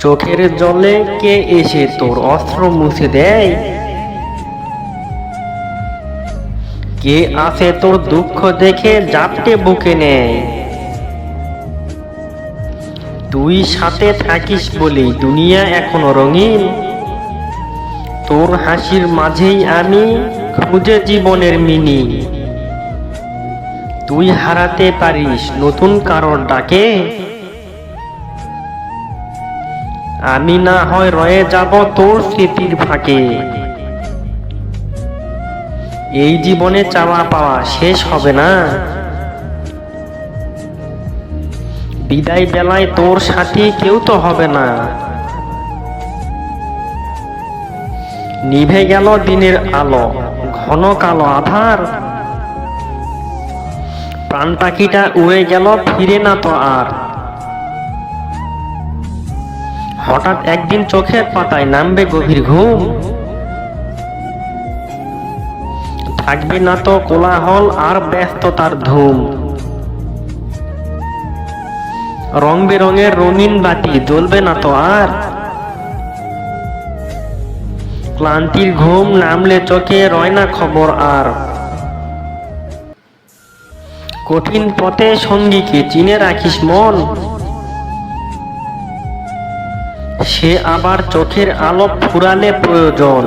চোখের জলে কে এসে তোর অস্ত্র মুছে দেয়? কে আসে তোর দুঃখ দেখে জাপটে বুকে নেয়? তুই সাথে থাকিস বলেই দুনিয়া এখনও রঙিন। তোর হাসির মাঝেই আমি খুঁজে জীবনের মিনি। তুই হারাতে পারিস নতুন কারোর ডাকে। আমি না হয় রয়ে যাব তোর স্মৃতির ফাঁকে। এই জীবনে চাওয়া পাওয়া শেষ হবে না। বিদায় বেলায় তোর সাথে কেউ তো হবে না। নিভে গেল দিনের আলো, ঘন কালো আধার। প্রাণ পাখিটা উড়ে গেল, ফিরে না তো আর। হঠাৎ একদিন চোখের পাতায় নামবে গভীর ঘুম। থাকবে না তো কোলাহল আর ব্যস্ততার ধুম। রং বেরঙের রঙিন বাতি, জ্বলবে না তো আর। ক্লান্তির ঘুম নামলে চোখে রয় না খবর আর। কঠিন পথে সঙ্গীকে চিনে রাখিস মন। সে আবার চোখের আলো ফুরালে প্রয়োজন।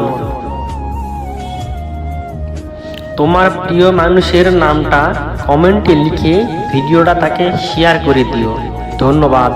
তোমার প্রিয় মানুষের নামটা কমেন্টে লিখে ভিডিওটা তাকে শেয়ার করে দিও। ধন্যবাদ।